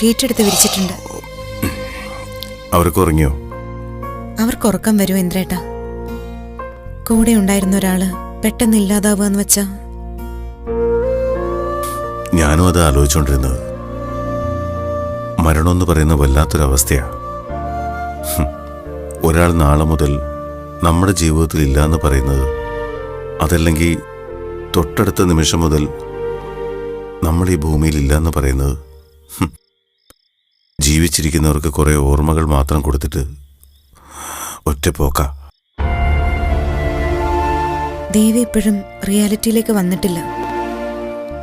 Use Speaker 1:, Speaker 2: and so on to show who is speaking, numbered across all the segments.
Speaker 1: Sheet എടുത്ത് വിരിച്ചിട്ടുണ്ട്.
Speaker 2: അവർക്ക് ഉറങ്ങിയോ?
Speaker 1: അവർക്ക് ഉറക്കം വരുമോ എന്ത്രേട്ടാ കൂടെ ഉണ്ടായിരുന്ന ഒരാൾ പെട്ടെന്ന് ഇല്ലാതാവുകയെന്ന് വെച്ചാ?
Speaker 2: ഞാനും അത് ആലോചിച്ചോണ്ടിരുന്നത്. മരണം എന്ന് പറയുന്ന വല്ലാത്തൊരവസ്ഥയാ. ഒരാൾ നാളെ മുതൽ നമ്മുടെ ജീവിതത്തിൽ ഇല്ല എന്ന് പറയുന്നത് അതല്ലെങ്കിൽ തൊട്ടടുത്ത നിമിഷം മുതൽ നമ്മൾ ഈ ഭൂമിയിൽ ഇല്ല എന്ന് പറയുന്നത്. ജീവിച്ചിരിക്കുന്നവർക്ക് കുറേ ഓർമ്മകൾ മാത്രം കൊടുത്തിട്ട് ഒറ്റപ്പോക്ക.
Speaker 1: ദേവി ഇപ്പോഴും റിയാലിറ്റിയിലേക്ക് വന്നിട്ടില്ല.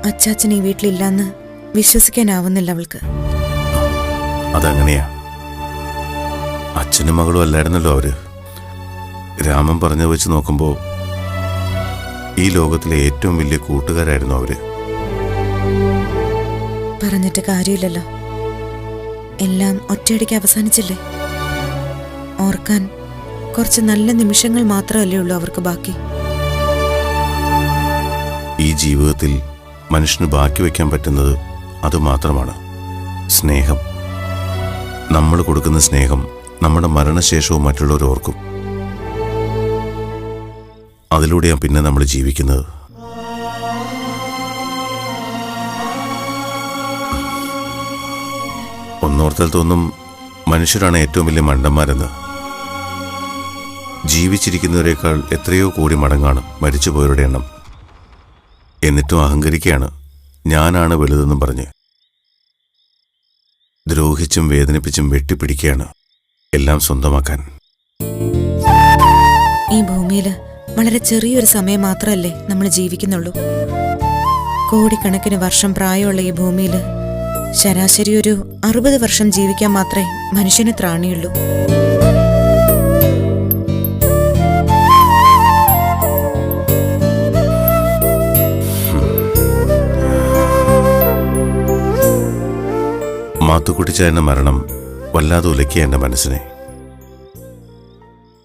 Speaker 1: അച്ചാച്ചൻ ഈ വീട്ടിലില്ലാന്ന് വിശ്വസിക്കാനാവുന്നില്ല അവൾക്ക്.
Speaker 2: അതങ്ങനെയാ. അച്ഛനും മകളും അല്ലായിരുന്നല്ലോ അവർ. രാമൻ പറഞ്ഞു വെച്ച് നോക്കുമ്പോൾ ഈ ലോകത്തിലെ ഏറ്റവും വലിയ കൂട്ടുകാരായിരുന്നു അവർ.
Speaker 1: പറഞ്ഞിട്ട് കാര്യമില്ലല്ലോ. എല്ലാം ഒറ്റയടിക്ക് അവസാനിച്ചില്ലേ? ഓർക്കാൻ കുറച്ച് നല്ല നിമിഷങ്ങൾ മാത്രമല്ലേ ഉള്ളൂ അവർക്ക് ബാക്കി.
Speaker 2: ഈ ജീവിതത്തിൽ മനുഷ്യന് ബാക്കി വയ്ക്കാൻ പറ്റുന്നത് അതുമാത്രമാണ്. സ്നേഹം. നമ്മൾ കൊടുക്കുന്ന സ്നേഹം നമ്മുടെ മരണശേഷവും മറ്റുള്ളവർ ഓർക്കും അതിലൂടെയാണ് പിന്നെ നമ്മൾ ജീവിക്കുന്നത്. ഒന്നോർത്താൽ തോന്നും മനുഷ്യരാണ് ഏറ്റവും വലിയ മണ്ടന്മാരെന്ന്. ജീവിച്ചിരിക്കുന്നവരെക്കാൾ എത്രയോ കോടി മടങ്ങാണ് മരിച്ചുപോയവരുടെ എണ്ണം. എന്നിട്ടും അഹങ്കരിക്കുകയാണ്. ഞാനാണ് വലുതെന്നും പറഞ്ഞ്. ദ്രോഹിച്ചും വേദനിപ്പിച്ചും വെട്ടിപ്പിടിക്കുകയാണ് എല്ലാം സ്വന്തമാക്കാൻ.
Speaker 1: ഈ ഭൂമിയിൽ വളരെ ചെറിയൊരു സമയം മാത്രമല്ലേ നമ്മൾ ജീവിക്കുന്നുള്ളൂ? കോടിക്കണക്കിന് വർഷം പ്രായമുള്ള ഈ ഭൂമിയിൽ ശരാശരി ഒരു അറുപത് വർഷം ജീവിക്കാൻ മാത്രമേ മനുഷ്യന് ത്രാണിയുള്ളൂ.
Speaker 2: മാത്തുക്കുട്ടിച്ചായന്റെ മരണം വല്ലാതെ ഉലക്കിയ എന്റെ മനസ്സിനെ.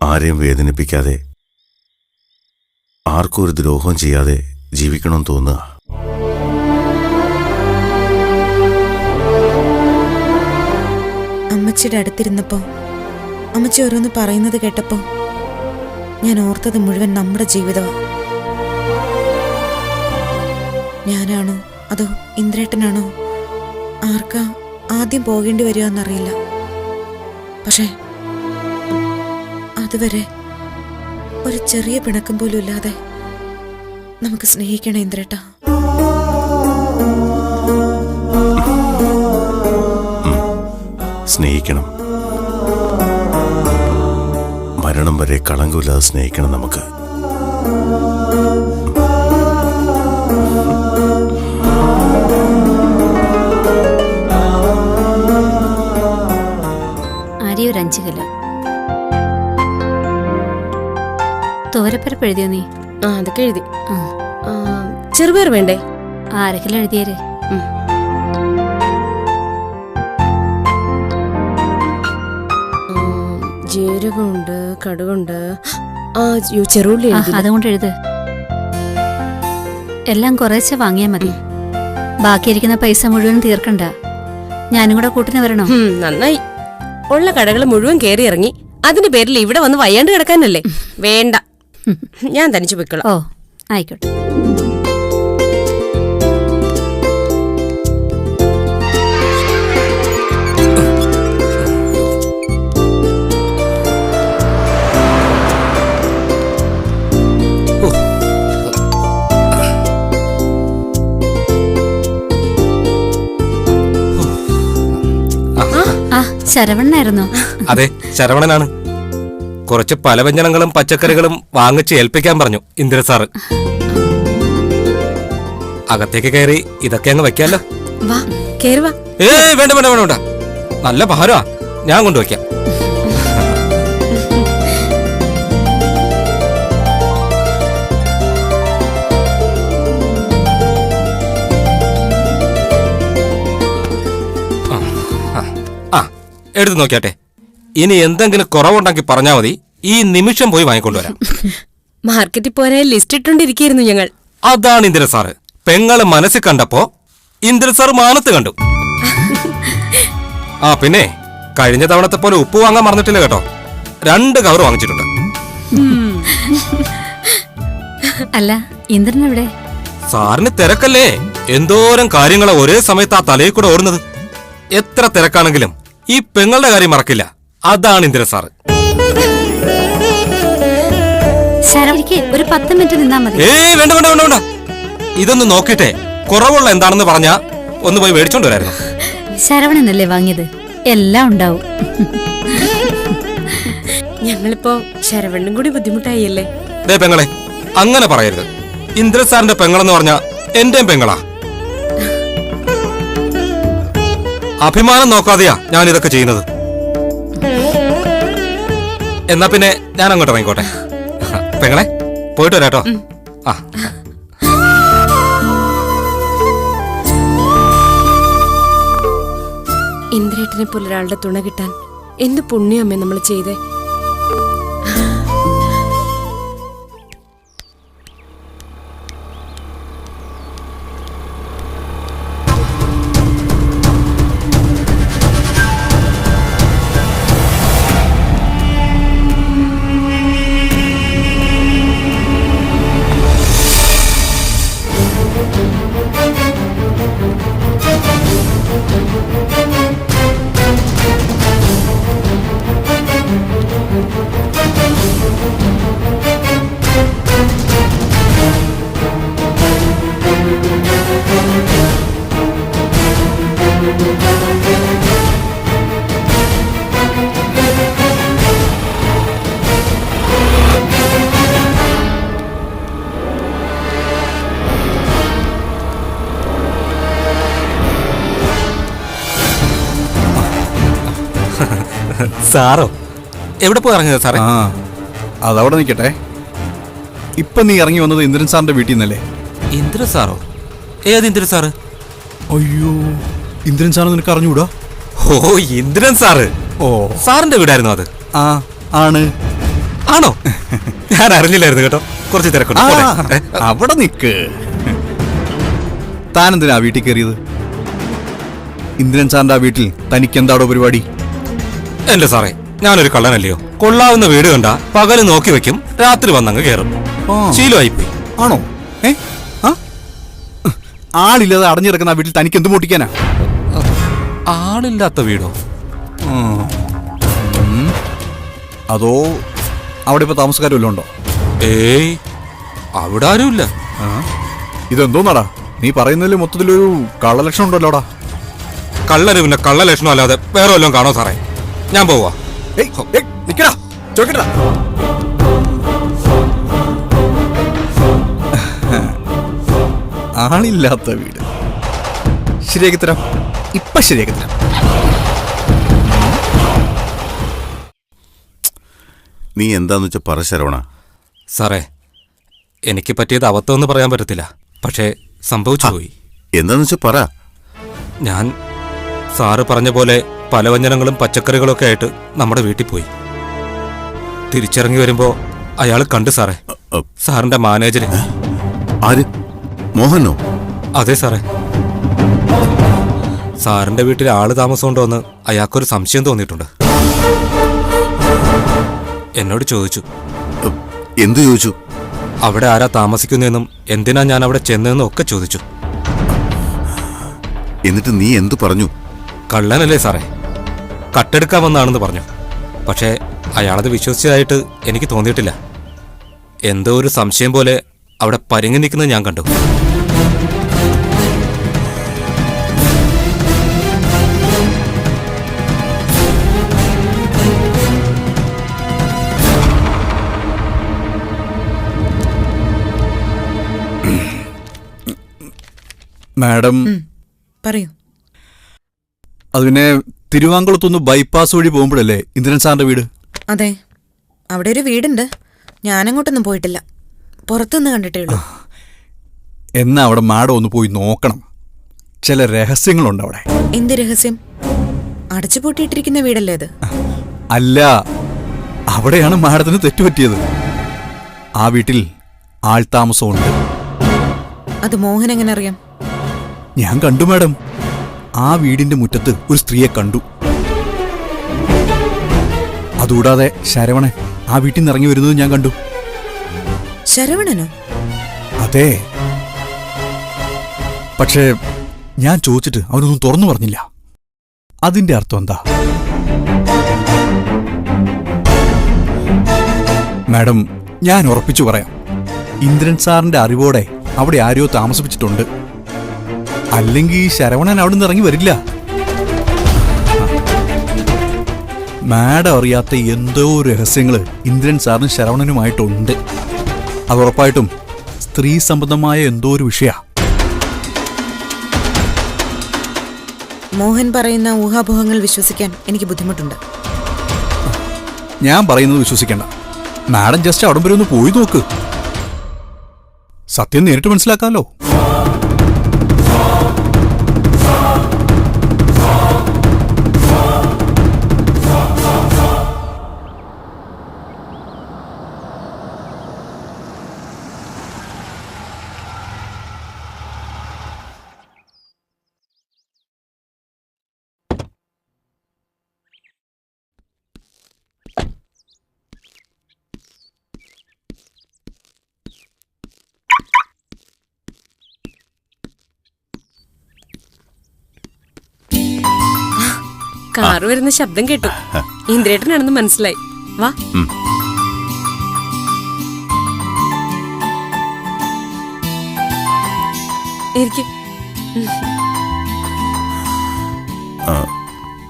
Speaker 2: ആരെയും വേദനിപ്പിക്കാതെ ആർക്കും ഒരു ദ്രോഹം ചെയ്യാതെ ജീവിക്കണം തോന്നുക.
Speaker 1: അമ്മച്ചിയുടെ അടുത്തിരുന്നപ്പോൾ അമ്മച്ചി ഓരോന്ന് പറയുന്നത് കേട്ടപ്പോൾ ഞാൻ ഓർത്തത് മുഴുവൻ നമ്മുടെ ജീവിതമാണ് ഞാനാണോ അതോ ഇന്ദ്രേട്ടനാണോ? ആർക്കാ ആദ്യം പോകേണ്ടി വരിക എന്നറിയില്ല. പക്ഷേ അതുവരെ ഒരു ചെറിയ പിണക്കം പോലും ഇല്ലാതെ നമുക്ക് സ്നേഹിക്കണം ഇന്ദ്രേട്ട.
Speaker 2: സ്നേഹിക്കണം. മരണം വരെ കളങ്കമില്ലാതെ സ്നേഹിക്കണം നമുക്ക്.
Speaker 3: അരി ഒരു അഞ്ച് കിലോ. തോരപ്പരപ്പ് എഴുതിയോ നീ?
Speaker 4: ആ അതൊക്കെ എഴുതി.
Speaker 3: ആ.
Speaker 4: ആ, ചെറുപയർ വേണ്ടേ?
Speaker 3: അര കിലോ
Speaker 4: ജീരകമുണ്ട് കടുകുണ്ട്. ആ യ്യോ, ചെറുള്ളി
Speaker 3: ആ
Speaker 4: എഴുതി
Speaker 3: അതുകൊണ്ട് എഴുത്. എല്ലാം കുറേശ്ശെ വാങ്ങിയാ മതി. ബാക്കിയിരിക്കുന്ന പൈസ മുഴുവൻ തീർക്കണ്ട. ഞാനും കൂടെ കൂട്ടിന് വരണോ.
Speaker 4: ഹും, നന്നായി. ഉള്ള കടകൾ മുഴുവൻ കേറി ഇറങ്ങി. അതിന്റെ പേരിൽ ഇവിടെ വന്ന് വയ്യാണ്ട് കിടക്കാനല്ലേ? വേണ്ട. ഞാൻ തനിച്ചു പൊയ്ക്കോളാം.
Speaker 3: ഓ ആയിക്കോട്ടെ. ആ
Speaker 5: അതെ ശരവണനാണ്. കുറച്ച് പലവ്യഞ്ജനങ്ങളും പച്ചക്കറികളും വാങ്ങിച്ച് ഏൽപ്പിക്കാൻ പറഞ്ഞു ഇന്ദ്ര സാറ്. അകത്തേക്ക് കയറി ഇതൊക്കെ അങ്ങ് വെക്കാലോ
Speaker 4: വാ കേറുവാ
Speaker 5: ഏയ് വേണ്ട വേണ്ട വേണ്ട വേണ്ട. നല്ല ഭാരമാ ഞാൻ കൊണ്ടുവയ്ക്കാം. എടുത്തു നോക്കിയാട്ടെ. ഇനി എന്തെങ്കിലും കുറവുണ്ടെങ്കിൽ പറഞ്ഞാൽ മതി. ഈ നിമിഷം പോയി വാങ്ങിക്കൊണ്ടുവരാം.
Speaker 4: മാർക്കറ്റിൽ പോലെ ലിസ്റ്റ് ഇട്ടുകൊണ്ടിരിക്കുന്നു ഞങ്ങൾ.
Speaker 5: അതാണ് ഇന്ദ്ര സാറ്. പെങ്ങൾ മനസ്സിൽ കണ്ടപ്പോ ഇന്ദ്ര സാർ മാനത്ത് കണ്ടു. ആ പിന്നെ കഴിഞ്ഞ തവണത്തെ പോലെ ഉപ്പ് വാങ്ങാൻ മറന്നിട്ടില്ല കേട്ടോ. രണ്ട് കവർ വാങ്ങിച്ചിട്ടുണ്ട്.
Speaker 3: അല്ല ഇന്ദ്രൻ എവിടെ?
Speaker 5: സാറിന് തിരക്കല്ലേ? എന്തോരം കാര്യങ്ങളെ ഒരേ സമയത്ത് ആ തലയിൽ കൂടെ ഓടുന്നത്. എത്ര തിരക്കാണെങ്കിലും ഈ പെങ്ങളുടെ കാര്യം മറക്കില്ല. അതാണ് ഇന്ദിര സാറ്.
Speaker 3: ശരവണിക്ക് ഒരു പത്ത് മിനിറ്റ് നിന്നാ മതി.
Speaker 5: ഏയ് വേണ്ട വേണ്ട വേണ്ട വേണ്ട. ഇതൊന്ന് നോക്കിട്ടെ. കുറവുള്ള എന്താണെന്ന് പറഞ്ഞാ ഒന്ന് പോയി മേടിച്ചോണ്ട് വരായിരുന്നു.
Speaker 3: ശരവണനല്ലേ വാങ്ങിയത്? എല്ലാം ഉണ്ടാവും.
Speaker 4: ഞങ്ങളിപ്പോ ശരവണ്ണും കൂടി ബുദ്ധിമുട്ടായില്ലേ?
Speaker 5: ദേ പെങ്ങളെ അങ്ങനെ പറയരുത്. ഇന്ദ്ര സാറിന്റെ പെങ്ങളെന്ന് പറഞ്ഞ എന്റെയും പെങ്ങളാ. അഭിമാനം നോക്കാതെയാ ഞാൻ ഇതൊക്കെ ചെയ്യുന്നത്. എന്നാ പിന്നെ ഞാൻ അങ്ങോട്ട് ഇറങ്ങിക്കോട്ടെ പെങ്ങളെ പോയിട്ട് വരാട്ടോ. ആ.
Speaker 4: ഇന്ദ്രേട്ടനെ പോലെ ഒരാളുടെ തുണ കിട്ടാൻ എന്ത് പുണ്യമേ നമ്മൾ ചെയ്തേ.
Speaker 5: സാറോ? എവിടെ പോയി ഇറങ്ങിയത് സാറേ?
Speaker 6: ആ അതവിടെ നിൽക്കട്ടെ. ഇപ്പം നീ ഇറങ്ങി വന്നത് ഇന്ദ്രൻ സാറിന്റെ വീട്ടിൽ നിന്നല്ലേ?
Speaker 5: ഇന്ദ്ര സാറോ? ഏത് ഇന്ദ്രൻ സാറ്?
Speaker 6: അയ്യോ ഇന്ദ്രൻ സാർ നിനക്ക് അറിഞ്ഞുകൂടാ?
Speaker 5: ഓ ഇന്ദ്രൻ സാറ്.
Speaker 6: ഓ.
Speaker 5: സാറിന്റെ വീടായിരുന്നു അത്.
Speaker 6: ആ ആണ്.
Speaker 5: ആണോ? ഞാൻ അറിഞ്ഞില്ലായിരുന്നു കേട്ടോ. കുറച്ച് തിരക്കുണ്ട്.
Speaker 6: ആ,
Speaker 5: പോട്ടെ. ഏ,
Speaker 6: അവിടെ നിക്ക്. താനെന്തിനാ വീട്ടിൽ കയറിയത്? ഇന്ദ്രൻ സാറിന്റെ ആ വീട്ടിൽ തനിക്ക് എന്താടോ പരിപാടി?
Speaker 5: എന്റെ സാറേ ഞാനൊരു കള്ളനല്ലയോ? കൊള്ളാവുന്ന വീട് കണ്ട പകൽ നോക്കി വെക്കും രാത്രി വന്നങ്ങ്
Speaker 6: കേറും.
Speaker 5: ശീലമായിപ്പോയി.
Speaker 6: ആണോ? ഏ? ആ? ആളില്ലാതെ അടഞ്ഞിറക്കുന്ന ആ വീട്ടിൽ തനിക്ക് എന്ത് പൊട്ടിക്കാനാ
Speaker 5: ആളില്ലാത്ത വീടോ.
Speaker 6: അതോ അവിടെ ഇപ്പൊ താമസക്കാരും വല്ലതും ഉണ്ടോ?
Speaker 5: ഏയ് അവിടെ ആരുമില്ല
Speaker 6: ആ? ഇതെന്തോന്നാടാ? നീ പറയുന്നതിൽ മൊത്തത്തിലൊരു കള്ളലക്ഷണം ഉണ്ടല്ലോടാ.
Speaker 5: കള്ളന് പിന്നെ കള്ള ലക്ഷണം അല്ലാതെ വേറെ വല്ലതും കാണോ സാറേ? ഞാൻ പോവാ.
Speaker 6: നിക്കടാ, ചോക്കട്ടാ ആളില്ലാത്ത വീട്. ശരിയാക്കി തരാം ഇപ്പൊ ശരിയാക്കി തരാം
Speaker 2: നീ എന്താന്ന് വെച്ചാ പറ ശരവണ.
Speaker 5: സാറേ എനിക്ക് പറ്റിയത് അബദ്ധമെന്ന് പറയാൻ പറ്റത്തില്ല. പക്ഷേ സംഭവിച്ചു പോയി.
Speaker 2: എന്താന്ന് വെച്ചാ പറ.
Speaker 5: ഞാൻ സാറ് പറഞ്ഞ പോലെ പലവ്യഞ്ജനങ്ങളും പച്ചക്കറികളൊക്കെ ആയിട്ട് നമ്മുടെ വീട്ടിൽ പോയി. തിരിച്ചിറങ്ങി വരുമ്പോ അയാൾ കണ്ടു സാറേ. സാറിന്റെ മാനേജര്.
Speaker 2: ആര്? മോഹനോ?
Speaker 5: അതെ സാറേ. സാറിന്റെ വീട്ടിൽ ആൾ താമസമുണ്ടോ എന്ന് അയാൾക്കൊരു സംശയം തോന്നിയിട്ടുണ്ട്. എന്നോട് ചോദിച്ചു.
Speaker 2: എന്ത് എന്തു ചോദിച്ചു?
Speaker 5: അവിടെ ആരാ താമസിക്കുന്നതെന്നും എന്തിനാ ഞാൻ അവിടെ ചെന്നതെന്നും ഒക്കെ ചോദിച്ചു.
Speaker 2: എന്നിട്ട് നീ എന്തു പറഞ്ഞു?
Speaker 5: കള്ളനല്ലേ സാറേ. കട്ടെടുക്കാൻ വന്നാണെന്ന് പറഞ്ഞു. പക്ഷേ അയാളത് വിശ്വസിച്ചതായിട്ട് എനിക്ക് തോന്നിയിട്ടില്ല. എന്തോ ഒരു സംശയം പോലെ അവിടെ പരിങ്ങി നിൽക്കുന്നത് ഞാൻ കണ്ടു.
Speaker 6: മാഡം.
Speaker 1: പറയൂ.
Speaker 6: അതിനെ പിന്നെ തിരുവാങ്കുളത്തുനിന്ന് ബൈപ്പാസ് വഴി പോകുമ്പോഴല്ലേ ഇന്ദിരൻ സാറിന്റെ വീട്?
Speaker 1: അതെ. അവിടെ ഒരു വീടുണ്ട്. ഞാനങ്ങോട്ടൊന്നും പോയിട്ടില്ല. പുറത്തുനിന്ന് കണ്ടിട്ടേ ഉള്ളൂ.
Speaker 6: എന്നാ അവിടെ മാഡം ഒന്ന് പോയി നോക്കണം. ചില രഹസ്യങ്ങളുണ്ട് അവിടെ.
Speaker 1: എന്ത് രഹസ്യം? അടച്ചുപൂട്ടിയിട്ടിരിക്കുന്ന വീടല്ലേ അത്?
Speaker 6: അല്ല. അവിടെയാണ് മാഡത്തിന് തെറ്റുപറ്റിയത്. ആ വീട്ടിൽ ആൾ താമസമുണ്ട്.
Speaker 1: അത് മോഹൻ എങ്ങനെ അറിയാം?
Speaker 6: ഞാൻ കണ്ടു മാഡം. ആ വീടിന്റെ മുറ്റത്ത് ഒരു സ്ത്രീയെ കണ്ടു. അതുകൂടാതെ ശരവണൻ ആ വീട്ടിൽ നിന്ന് ഇറങ്ങി വരുന്നത് ഞാൻ കണ്ടു.
Speaker 1: ശരവണനോ?
Speaker 6: അതെ. പക്ഷേ ഞാൻ ചോദിച്ചിട്ട് അവനൊന്നും തുറന്നു പറഞ്ഞില്ല. അതിന്റെ അർത്ഥം എന്താ? മാഡം ഞാൻ ഉറപ്പിച്ചു പറയാം. ഇന്ദ്രൻ സാറിന്റെ അറിവോടെ അവിടെ ആരോ താമസിപ്പിച്ചിട്ടുണ്ട്. അല്ലെങ്കിൽ ഈ ശരവണൻ അവിടെ നിന്ന് ഇറങ്ങി വരില്ല. മാഡം അറിയാത്ത എന്തോ രഹസ്യങ്ങൾ ഇന്ദ്രൻ സാറിനും ശരവണനുമായിട്ടുണ്ട്. അത് ഉറപ്പായിട്ടും സ്ത്രീ സംബന്ധമായ എന്തോ ഒരു വിഷയ.
Speaker 1: മോഹൻ പറയുന്ന ഊഹാപോഹങ്ങൾ വിശ്വസിക്കാൻ എനിക്ക് ബുദ്ധിമുട്ടുണ്ട്.
Speaker 6: ഞാൻ പറയുന്നത് വിശ്വസിക്കണ്ട. മാഡം ജസ്റ്റ് അവിടം വരെ ഒന്ന് പോയി നോക്ക്. സത്യം നേരിട്ട് മനസ്സിലാക്കാമല്ലോ
Speaker 4: കാറ് വരുന്ന ശബ്ദം കേട്ടു. ഇന്ദ്രേട്ടനാണെന്ന് മനസ്സിലായി. വാ.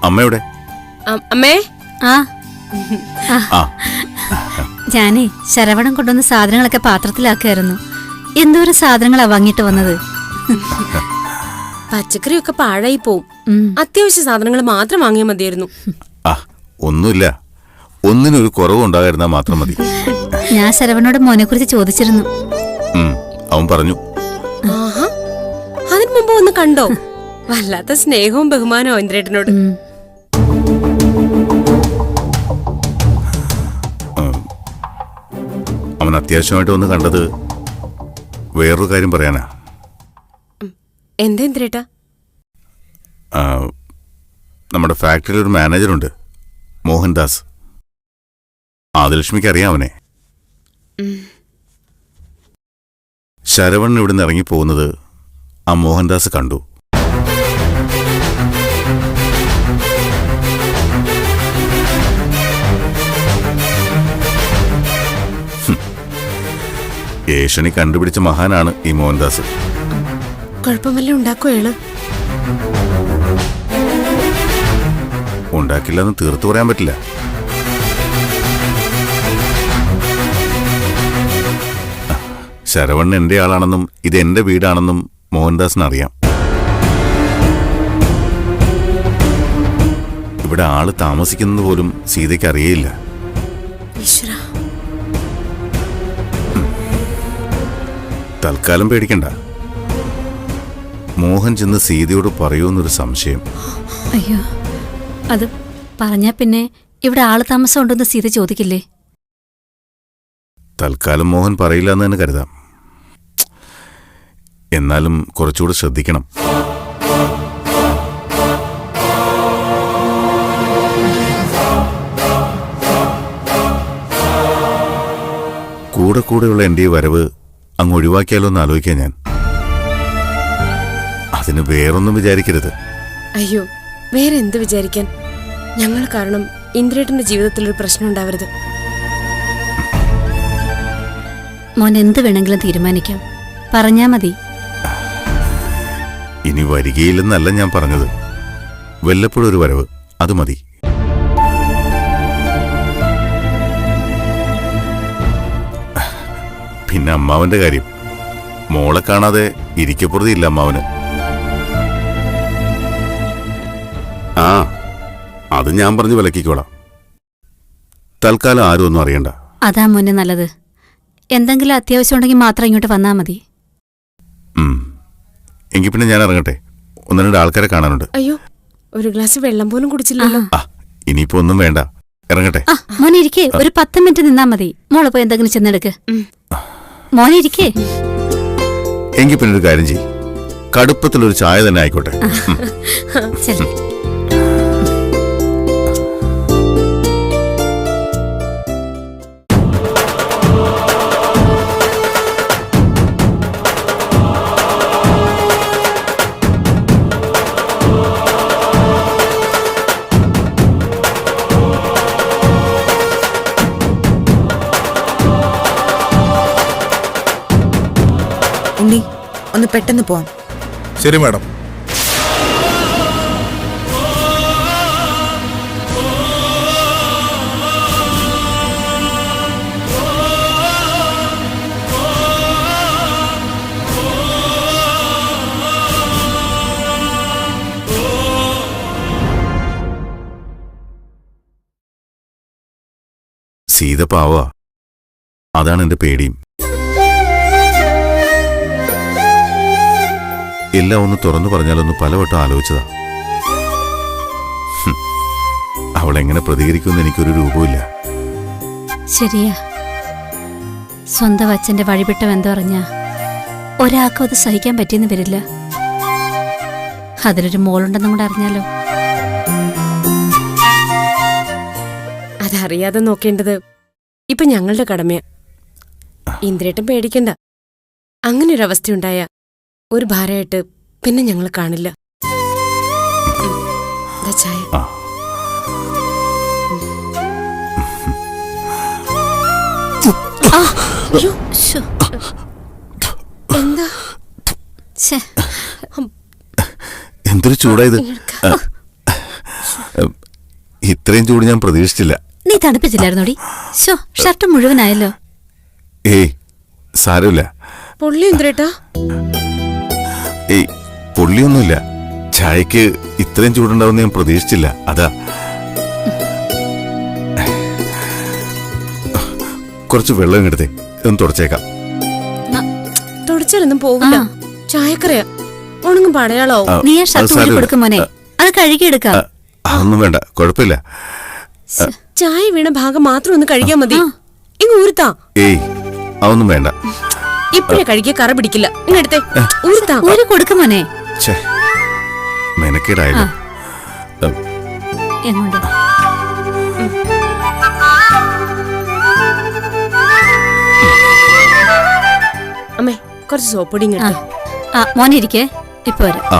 Speaker 2: അമ്മയുടെ?
Speaker 4: അമ്മേ.
Speaker 3: ആ.
Speaker 2: ആ.
Speaker 3: ഞാനേ ശരവണം കൊണ്ടുവന്ന സാധനങ്ങളൊക്കെ പാത്രത്തിലാക്കായിരുന്നു എന്തോരം സാധനങ്ങളാ വാങ്ങിയിട്ട് വന്നത്?
Speaker 4: പച്ചക്കറിയൊക്കെ പാഴായി പോവും. അത്യാവശ്യ സാധനങ്ങൾ മാത്രം വാങ്ങിയാൽ മതിയായിരുന്നു.
Speaker 2: ആ ഒന്നുമില്ല. ഒന്നിനൊരു കുറവ് കുറവുണ്ടായിരുന്നാൽ മാത്രം മതി.
Speaker 3: ഞാൻ ശരവണോട് മോനെ കുറിച്ച് ചോദിച്ചിരുന്നു.
Speaker 2: അവൻ പറഞ്ഞു.
Speaker 4: അതിനു മുമ്പ് ഒന്ന് കണ്ടോ? വല്ലാത്ത സ്നേഹവും ബഹുമാനവും ഇന്ദ്രേട്ടനോട്
Speaker 2: അവൻ അത്യാവശ്യമായിട്ട് ഒന്ന് കണ്ടത് വേറൊരു കാര്യം പറയാനാ.
Speaker 4: എന്താ ഇന്ദ്രേട്ടാ
Speaker 2: ആ, നമ്മുടെ ഫാക്ടറിയിൽ ഒരു മാനേജറുണ്ട് മോഹൻദാസ്. ആദിലക്ഷ്മിക്ക് അറിയാം അവനെ. ശരവൺ ഇവിടുന്ന് ഇറങ്ങിപ്പോകുന്നത് ആ മോഹൻദാസ് കണ്ടു. ഏഷണി കണ്ടുപിടിച്ച മഹാനാണ് ഈ മോഹൻദാസ്.
Speaker 4: കുഴപ്പമല്ല ഉണ്ടാക്കോ
Speaker 2: ഉണ്ടാക്കില്ലെന്ന് തീർത്തു പറയാൻ പറ്റില്ല. ശരവൺ എന്റെ ആളാണെന്നും ഇത് എന്റെ വീടാണെന്നും മോഹൻദാസിന് അറിയാം ഇവിടെ ആൾ താമസിക്കുന്നത് പോലും സീതയ്ക്ക് അറിയയില്ല. തൽക്കാലം പേടിക്കണ്ട. മോഹൻ ചെന്ന് സീതയോട് പറയൂന്നൊരു സംശയം.
Speaker 3: അയ്യോ. അത് പറഞ്ഞാ പിന്നെ ഇവിടെ ആൾ താമസം ഉണ്ടെന്ന് സീത ചോദിക്കില്ലേ?
Speaker 2: തൽക്കാലം മോഹൻ പറയില്ല എന്ന് തന്നെ കരുതാം. എന്നാലും കുറച്ചുകൂടെ ശ്രദ്ധിക്കണം. കൂടെ കൂടെയുള്ള എന്റെ ഈ വരവ് അങ്ങ് ഒഴിവാക്കിയാലോ എന്ന് ആലോചിക്കാൻ ഞാൻ. അതിന് വേറൊന്നും വിചാരിക്കരുത്.
Speaker 4: അയ്യോ വേറെ എന്ത് വിചാരിക്കാൻ? ഞങ്ങൾ കാരണം ഇന്ദ്രേട്ടന്റെ ജീവിതത്തിൽ ഒരു പ്രശ്നം ഉണ്ടാവരുത്.
Speaker 3: മോൻ എന്ത് വേണമെങ്കിലും തീരുമാനിക്കാം. പറഞ്ഞാ മതി.
Speaker 2: ഇനി വരികയില്ലെന്നല്ല ഞാൻ പറഞ്ഞത്. വല്ലപ്പോഴും ഒരു വരവ് അത് മതി. പിന്നെ അമ്മാവന്റെ കാര്യം. മോളെ കാണാതെ ഇരിക്കപ്പുറതിയില്ല അമ്മാവന്. ആ അത് ഞാൻ പറഞ്ഞു വിലക്കിക്കോളാം. തൽക്കാലം ആരും ഒന്നും അറിയണ്ട.
Speaker 3: അതാ മുന്നേ നല്ലത്. എന്തെങ്കിലും അത്യാവശ്യം ഉണ്ടെങ്കിൽ മാത്രം ഇങ്ങോട്ട് വന്നാ മതി.
Speaker 2: എങ്കിൽ പിന്നെ ഞാൻ ഇറങ്ങട്ടെ. ഒന്ന് രണ്ട് ആൾക്കാരെ കാണാനുണ്ട്.
Speaker 4: അയ്യോ ഒരു ഗ്ലാസ് വെള്ളം പോലും കുടിച്ചില്ലല്ലോ.
Speaker 2: ആ. ഇനിയിപ്പോ ഒന്നും വേണ്ട. ഇറങ്ങട്ടെ.
Speaker 3: മോനിരിക്കേ മോനെ ഇരിക്കേ. ഒരു പത്ത് മിനിറ്റ് നിന്നാ മതി. മോളെ പോയി എന്തെങ്കിലും ചെന്നെടുക്ക്. മോനെ ഇരിക്കേ.
Speaker 2: എങ്കിൽ പിന്നെ ഒരു കാര്യം ചെയ്യും. കടുപ്പത്തിലൊരു ചായ തന്നെ ആയിക്കോട്ടെ.
Speaker 3: ശരി.
Speaker 1: പെട്ടെന്ന് പോവാം.
Speaker 7: ശരി മാഡം.
Speaker 2: സീത പാവാ. അതാണ് എന്റെ പേടിയും. എല്ലാം ഒന്ന് തുറന്നു പറഞ്ഞാലൊന്ന് പലവട്ടം ആലോചിച്ചതാ. അവൾ എങ്ങനെ പ്രതികരിക്കുമെന്ന് എനിക്കൊരു രൂപമില്ല
Speaker 3: ശരിയാ. സ്വന്തം അച്ഛന്റെ വഴിവിട്ട പറഞ്ഞ? ഒരാൾക്കും അത് സഹിക്കാൻ പറ്റിയെന്ന് വരില്ല. അതിലൊരു മോളുണ്ടെന്നും കൂടെ അറിഞ്ഞാലോ?
Speaker 4: അതറിയാതെ നോക്കേണ്ടത് ഇപ്പൊ ഞങ്ങളുടെ കടമയാ. ഇന്ദ്രേട്ടൻ പേടിക്കണ്ട. അങ്ങനെ ഒരു ഭാരമായിട്ട് പിന്നെ ഞങ്ങൾ കാണില്ല. എന്തൊരു ചൂടാ ചായ. എന്താ?
Speaker 2: എന്തൊരു ചൂടായത്. ഇത്രയും ചൂട് ഞാൻ പ്രതീക്ഷിച്ചില്ല.
Speaker 3: നീ തണുപ്പിച്ചില്ലായിരുന്നോടി? Show shirt മുഴുവനായല്ലോ.
Speaker 2: ഏയ് സാരമില്ല.
Speaker 4: പൊള്ളി ഇന്ദ്രേട്ടാ
Speaker 2: ഏയ് പൊള്ളിയൊന്നുമില്ല. ചായക്ക് ഇത്രയും ചൂടുണ്ടാവുമെന്ന് ഞാൻ പ്രതീക്ഷിച്ചില്ല. അതാ. കുറച്ച് വെള്ളം എടുത്തേ ഒന്ന് തുടച്ചേക്കാം.
Speaker 4: തുടച്ചാലൊന്നും
Speaker 3: പോകില്ല.
Speaker 4: ചായക്കറിയാ. ഉണങ്ങും പടയാളാവും
Speaker 3: നീ ആ ഷർട്ട് കൊടുക്കും മോനെ. അത് കഴുകിയെടുക്കാം.
Speaker 2: അതൊന്നും വേണ്ട. കുഴപ്പമില്ല.
Speaker 4: ചായ വീണ ഭാഗം മാത്രം ഒന്ന് കഴിക്കാൻ മതി. ഇങ്ങ് ഊരുത്താ.
Speaker 2: ഏയ് അതൊന്നും വേണ്ട.
Speaker 4: ഇപ്പഴേ കഴിക്കാൻ കറ പിടിക്കില്ല. ഇങ്ങെടുത്തേ. ഊരുത്താ.
Speaker 3: ഊരി കൊടുക്കും മോനെ. എങ്ങോട്ട്?
Speaker 4: അമ്മേ കുറച്ച് സോപ്പൊടി
Speaker 3: മോനെ ഇരിക്കേ. ഇപ്പൊ വരാം.
Speaker 2: ആ.